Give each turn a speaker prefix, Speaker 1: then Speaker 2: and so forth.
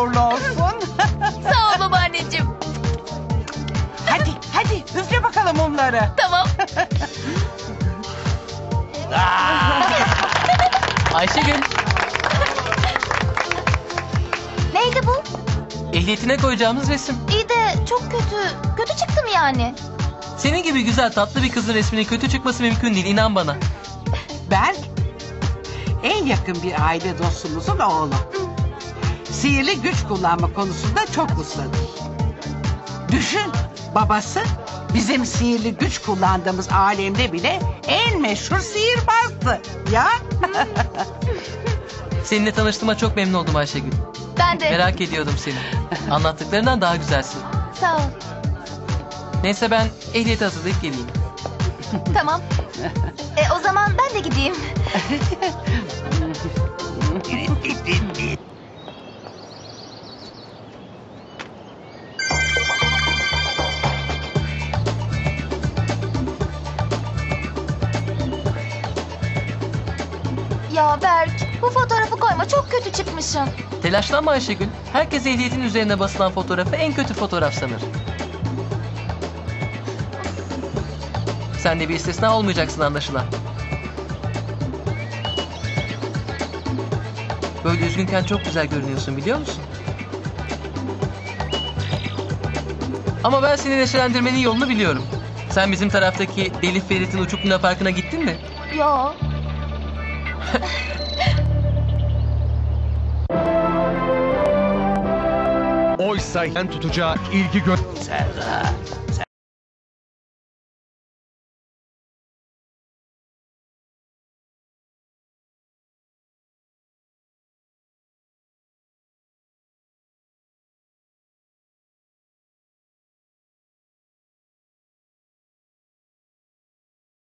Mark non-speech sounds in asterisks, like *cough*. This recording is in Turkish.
Speaker 1: uğurlu. *laughs* Sağ ol babaanneciğim. hadi hadi üfle bakalım onları.
Speaker 2: Tamam. *laughs*
Speaker 3: Ayşegül
Speaker 2: Neydi bu?
Speaker 3: ehliyetine koyacağımız resim.
Speaker 2: İyi de çok kötü. Kötü çıktı mı yani?
Speaker 3: Senin gibi güzel tatlı bir kızın resminin kötü çıkması mümkün değil inan bana.
Speaker 1: Berk en yakın bir aile dostumuzun oğlu. Sihirli güç kullanma konusunda çok ustadır. Düşün, babası bizim sihirli güç kullandığımız alemde bile en meşhur sihirbazdı. Ya? *laughs*
Speaker 3: Seninle tanıştığıma çok memnun oldum Ayşegül.
Speaker 2: Ben de.
Speaker 3: Merak ediyordum seni. Anlattıklarından daha güzelsin.
Speaker 2: Sağ ol.
Speaker 3: Neyse ben ehliyeti hazırlayıp geleyim. *laughs*
Speaker 2: Tamam. E, o zaman ben de gideyim. *laughs* Ya Berk, bu fotoğrafı koyma çok kötü çıkmışım.
Speaker 3: Telaşlanma Ayşegül. Herkes ehliyetin üzerine basılan fotoğrafı en kötü fotoğraf sanır. Sen de bir istisna olmayacaksın anlaşılan. Böyle üzgünken çok güzel görünüyorsun biliyor musun? Ama ben seni neşelendirmenin yolunu biliyorum. Sen bizim taraftaki Deli Ferit'in uçuk Luna Parkı'na gittin mi?
Speaker 2: Yo.
Speaker 4: Oysa en tutacağı ilgi gö...
Speaker 1: Serra,